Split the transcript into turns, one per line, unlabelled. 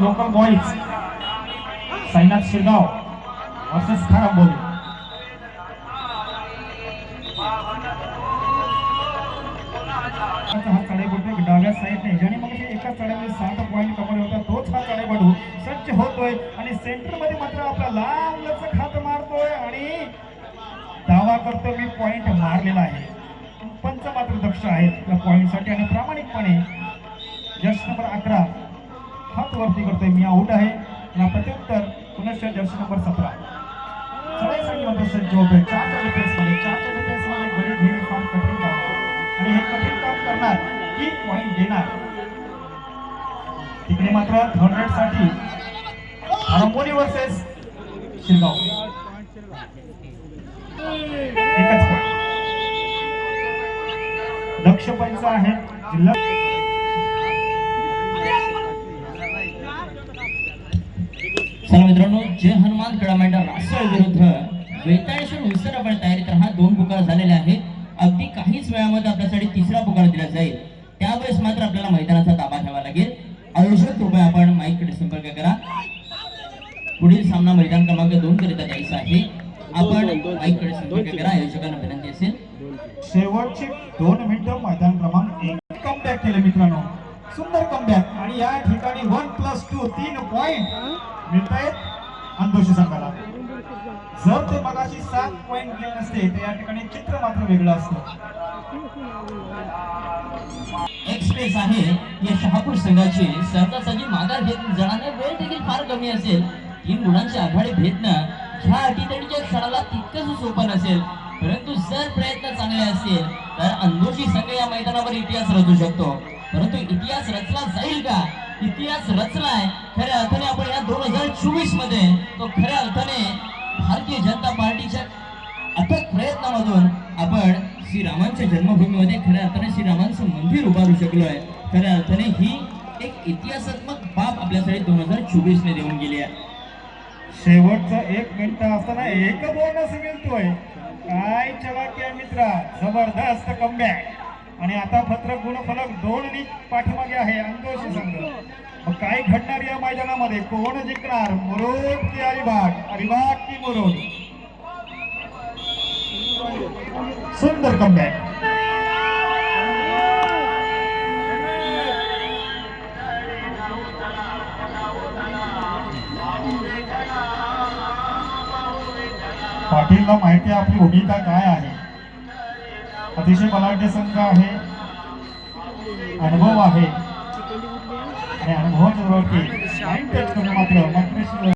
Local boys Sainath Shirgaon versus Kharamboli हा चढाईपटू डाव्या साईडने ज्याने मग एका चढाईमध्ये सात पॉईंट कमवले होता तोच हा चढाईपटू सज्ज होतोय आणि सेंटरमध्ये मात्र आपला लांब लचक हात मारतोय आणि दावा करतो मी पॉइंट मारलेला आहे. पंच मात्र दक्ष आहेत त्या पॉईंटसाठी आणि प्रामाणिकपणे जश नंबर अकरा हात वरती करतोय मी आऊट आहे ना प्रत्युत्तर पुनश्च जर्सी नंबर सतरा चढाईसाठी मात्र सज्ज होतोय चारच्या डिफेन्समध्ये चारच्या डिफेन्समध्ये गडी घेणे फार कठीण काम आणि हे कठीण काम करणार की पॉइंट देणार तिकडे मात्र थर्ड साठी। आरंबोली वर्सेस शिरगाव एकच पॉइंट दक्ष पंच आहे जिल्हा
चला मित्रांनो जय हनुमान क्रीडामंडळ रासळ विरुद्ध वेताळेश्वर विसर आपण तयारी राहा हा दोन पुकार झालेले आहेत. अगदी काहीच वेळामध्ये आपल्यासाठी तिसरा पुकार दिला जाईल. त्यावेळेस मात्र आपल्याला मैदानाचा ताबा घ्यावा लागेल. आयोजक कृपया आपण माईककडे संपर्क करा. पुढील सामना मैदान क्रमांक दोन करिता द्यायचा आहे. आपण माईककडे संपर्क करा. आयोजकांना विनंती असेल.
शेवटचे दोन मिनिटं मैदान क्रमांक एक. कमबॅक केले मित्रांनो. सुंदर कमबॅक आणि या ठिकाणी वन प्लस टू तीन पॉइंट मिळत आहेत अंधोशी संघाला जर ते मगाशी सात पॉईंट गेले नसते तर या ठिकाणी चित्र मात्र वेगळं असतं.
एक्सप्रेस आहे या शहापूर संघाची. सहजासहजी माघार घेत जणांना वेळ देखील फार कमी असेल. तीन गुणांची आघाडी भेटणं ह्या अटीतटीच्या क्षणाला तितकंच सोपं नसेल. परंतु जर प्रयत्न चांगले असतील तर अंधोशी संघ या मैदानावर इतिहास रचू शकतो. परंतु इतिहास रचला जाईल का? इतिहास रचलाय. खऱ्या अर्थाने आपण या दोन हजार चोवीसमध्ये तो खऱ्या अर्थाने भारतीय जनता पार्टीच्या अथक प्रयत्नामधून आपण श्रीरामांच्या जन्मभूमीमध्ये खऱ्या अर्थाने श्रीरामांचं मंदिर उभारू शकलोय खऱ्या अर्थाने ही एक इतिहासात्मक बाब आपल्यासाठी दोन हजार चोवीस ने देऊन गेली आहे.
शेवटचं एक मिनिट असताना एक बोनस मिळतोय. काय चलाक्या मित्रा? जबरदस्त कमबॅक आणि आता पत्र गुणफलक दोन पाठीमागे आहे. अंदोशी काय घडणार या मैदानामध्ये? कोण जिंकणार? मुरुड की अलिबाग? अलिबाग की मुरुड? सुंदर कमबॅक पाटीलला माहिती आपली भूमिका काय आहे. अतिशय बलाढ्य संघ आहे. अनुभव आहे. मात्र मात्र